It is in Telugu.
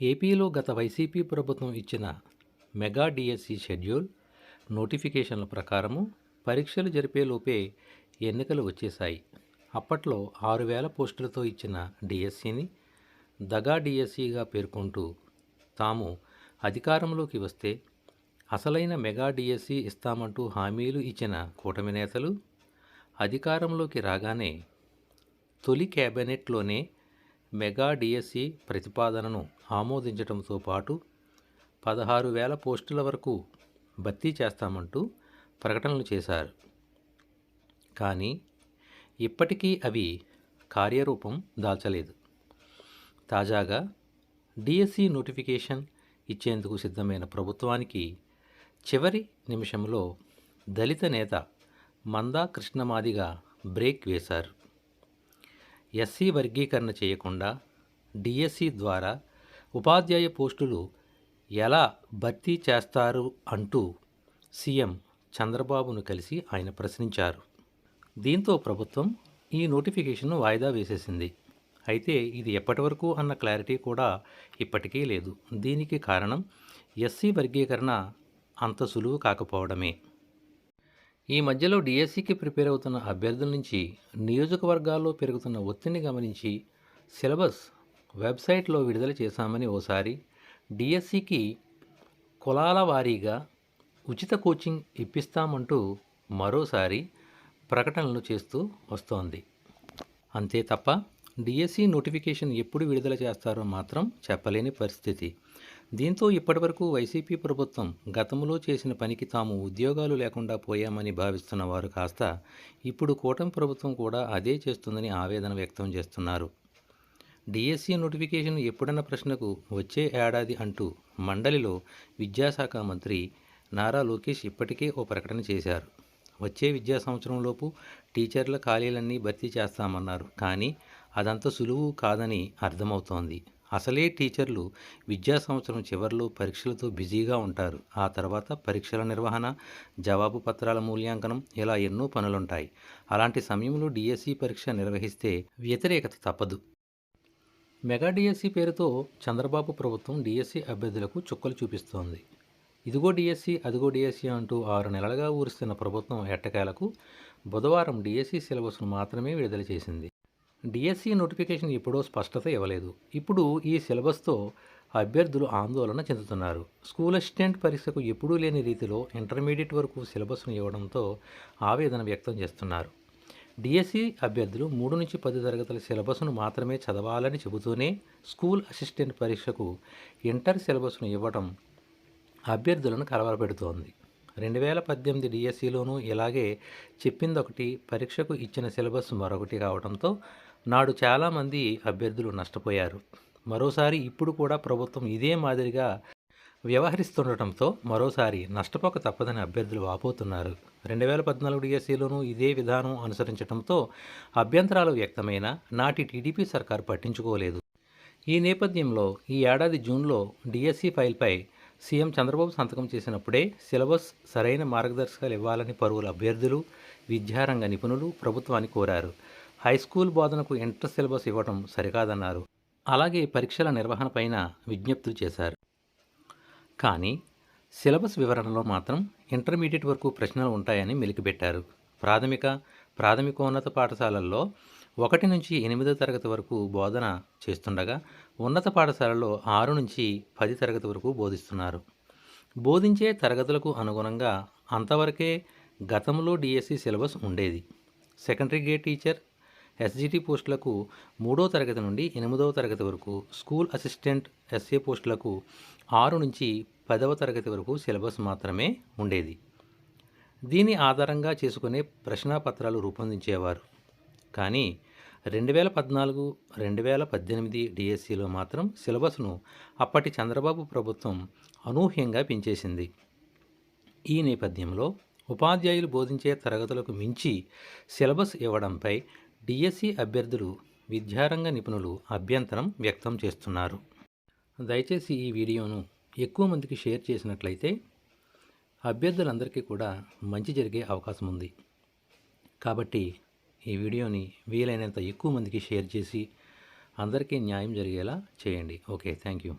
ఏపీలో గత వైసీపీ ప్రభుత్వం ఇచ్చిన మెగా డిఎస్సి షెడ్యూల్ నోటిఫికేషన్ల ప్రకారము పరీక్షలు జరిపేలోపే ఎన్నికలు వచ్చేశాయి. అప్పట్లో ఆరు వేల పోస్టులతో ఇచ్చిన డిఎస్సిని దగా డిఎస్సిగా పేర్కొంటూ తాము అధికారంలోకి వస్తే అసలైన మెగా డిఎస్సి ఇస్తామంటూ హామీలు ఇచ్చిన కూటమి నేతలు అధికారంలోకి రాగానే తొలి కేబినెట్లోనే మెగా డిఎస్సి ప్రతిపాదనను ఆమోదించడంతో పాటు పదహారు వేల పోస్టుల వరకు భర్తీ చేస్తామంటూ ప్రకటనలు చేశారు. కానీ ఇప్పటికీ అవి కార్యరూపం దాల్చలేదు. తాజాగా డిఎస్సి నోటిఫికేషన్ ఇచ్చేందుకు సిద్ధమైన ప్రభుత్వానికి చివరి నిమిషంలో దళిత నేత మందా కృష్ణమాదిగా బ్రేక్ వేశారు. ఎస్సీ వర్గీకరణ చేయకుండా డిఎస్సి ద్వారా ఉపాధ్యాయ పోస్టులు ఎలా భర్తీ చేస్తారు అంటూ సీఎం చంద్రబాబును కలిసి ఆయన ప్రశ్నించారు. దీంతో ప్రభుత్వం ఈ నోటిఫికేషన్ను వాయిదా వేసేసింది. అయితే ఇది ఎప్పటి వరకు అన్న క్లారిటీ కూడా ఇప్పటికీ లేదు. దీనికి కారణం ఎస్సీ వర్గీకరణ అంత సులువు కాకపోవడమే. ఈ మధ్యలో డిఎస్సికి ప్రిపేర్ అవుతున్న అభ్యర్థుల నుంచి నియోజకవర్గాల్లో పెరుగుతున్న ఒత్తిడిని గమనించి సిలబస్ వెబ్సైట్లో విడుదల చేశామని ఓసారి డిఎస్సికి కులాల వారీగా ఉచిత కోచింగ్ ఇప్పిస్తామంటూ మరోసారి ప్రకటనలు చేస్తూ వస్తోంది. అంతే తప్ప డిఎస్సి నోటిఫికేషన్ ఎప్పుడు విడుదల చేస్తారో మాత్రం చెప్పలేని పరిస్థితి. దీంతో ఇప్పటివరకు వైసీపీ ప్రభుత్వం గతంలో చేసిన పనికి తాము ఉద్యోగాలు లేకుండా పోయామని భావిస్తున్న వారు కాస్త ఇప్పుడు కూటమి ప్రభుత్వం కూడా అదే చేస్తుందని ఆవేదన వ్యక్తం చేస్తున్నారు. డిఎస్సి నోటిఫికేషన్ ఎప్పుడన్న ప్రశ్నకు వచ్చే ఏడాది అంటూ మండలిలో విద్యాశాఖ మంత్రి నారా లోకేష్ ఇప్పటికే ఓ ప్రకటన చేశారు. వచ్చే విద్యా సంవత్సరంలోపు టీచర్ల ఖాళీలన్నీ భర్తీ చేస్తామన్నారు. కానీ అదంత సులువు కాదని అర్థమవుతోంది. అసలే టీచర్లు విద్యా సంవత్సరం చివరిలో పరీక్షలతో బిజీగా ఉంటారు. ఆ తర్వాత పరీక్షల నిర్వహణ జవాబు పత్రాల మూల్యాంకనం ఇలా ఎన్నో పనులుంటాయి. అలాంటి సమయంలో డిఎస్సి పరీక్ష నిర్వహిస్తే వ్యతిరేకత తప్పదు. మెగా డిఎస్సి పేరుతో చంద్రబాబు ప్రభుత్వం డిఎస్సి అభ్యర్థులకు చుక్కలు చూపిస్తోంది. ఇదిగో డిఎస్సి అదిగో డిఎస్సి అంటూ ఆరు నెలలుగా ఊరుస్తున్న ప్రభుత్వం ఎట్టకేలకు బుధవారం డిఎస్సి సిలబస్ను మాత్రమే విడుదల చేసింది. డిఎస్సి నోటిఫికేషన్ ఎప్పుడో స్పష్టత ఇవ్వలేదు. ఇప్పుడు ఈ సిలబస్తో అభ్యర్థులు ఆందోళన చెందుతున్నారు. స్కూల్ అసిస్టెంట్ పరీక్షకు ఎప్పుడూ లేని రీతిలో ఇంటర్మీడియట్ వరకు సిలబస్ను ఇవ్వడంతో ఆవేదన వ్యక్తం చేస్తున్నారు. డిఎస్సి అభ్యర్థులు మూడు నుంచి పది తరగతుల సిలబస్ను మాత్రమే చదవాలని చెబుతూనే స్కూల్ అసిస్టెంట్ పరీక్షకు ఇంటర్ సిలబస్ను ఇవ్వడం అభ్యర్థులను కలవరపెడుతోంది. రెండు వేల పద్దెనిమిది డిఎస్సిలోనూ ఇలాగే చెప్పిందొకటి పరీక్షకు ఇచ్చిన సిలబస్ మరొకటి కావడంతో నాడు చాలామంది అభ్యర్థులు నష్టపోయారు. మరోసారి ఇప్పుడు కూడా ప్రభుత్వం ఇదే మాదిరిగా వ్యవహరిస్తుండటంతో మరోసారి నష్టపోక తప్పదని అభ్యర్థులు వాపోతున్నారు. రెండు వేల పద్నాలుగు డిఎస్సిలోనూ ఇదే విధానం అనుసరించడంతో అభ్యంతరాలు వ్యక్తమైన నాటి టీడీపీ సర్కార్ పట్టించుకోలేదు. ఈ నేపథ్యంలో ఈ ఏడాది జూన్లో డిఎస్సి ఫైల్పై సీఎం చంద్రబాబు సంతకం చేసినప్పుడే సిలబస్ సరైన మార్గదర్శకాలు ఇవ్వాలని పలువురు అభ్యర్థులు విద్యారంగ నిపుణులు ప్రభుత్వాన్ని కోరారు. హై స్కూల్ బోధనకు ఇంటర్ సిలబస్ ఇవ్వడం సరికాదన్నారు. అలాగే పరీక్షల నిర్వహణపైన విజ్ఞప్తులు చేశారు. కానీ సిలబస్ వివరణలో మాత్రం ఇంటర్మీడియట్ వరకు ప్రశ్నలు ఉంటాయని మెలికిపెట్టారు. ప్రాథమిక ప్రాథమికోన్నత పాఠశాలల్లో ఒకటి నుంచి ఎనిమిదో తరగతి వరకు బోధన చేస్తుండగా ఉన్నత పాఠశాలలో ఆరు నుంచి పది తరగతి వరకు బోధిస్తున్నారు. బోధించే తరగతులకు అనుగుణంగా అంతవరకే గతంలో డిఎస్సి సిలబస్ ఉండేది. సెకండరీ గేట్ టీచర్ ఎస్జిటి పోస్టులకు మూడో తరగతి నుండి ఎనిమిదవ తరగతి వరకు స్కూల్ అసిస్టెంట్ ఎస్ఏ పోస్టులకు ఆరు నుంచి పదవ తరగతి వరకు సిలబస్ మాత్రమే ఉండేది. దీని ఆధారంగా చేసుకునే ప్రశ్నాపత్రాలు రూపొందించేవారు. కానీ రెండు వేల పద్నాలుగు రెండు వేల పద్దెనిమిది డిఎస్సిలో మాత్రం సిలబస్ను అప్పటి చంద్రబాబు ప్రభుత్వం అనూహ్యంగా పెంచేసింది. ఈ నేపథ్యంలో ఉపాధ్యాయులు బోధించే తరగతులకు మించి సిలబస్ ఇవ్వడంపై డిఎస్సి అభ్యర్థులు విద్యారంగ నిపుణులు అభ్యంతరం వ్యక్తం చేస్తున్నారు. దయచేసి ఈ వీడియోను ఎక్కువ మందికి షేర్ చేసినట్లయితే అభ్యర్థులందరికీ కూడా మంచి జరిగే అవకాశం ఉంది. కాబట్టి ఈ వీడియోని వీలైనంత ఎక్కువ మందికి షేర్ చేసి అందరికీ న్యాయం జరిగేలా చేయండి. Okay thank you.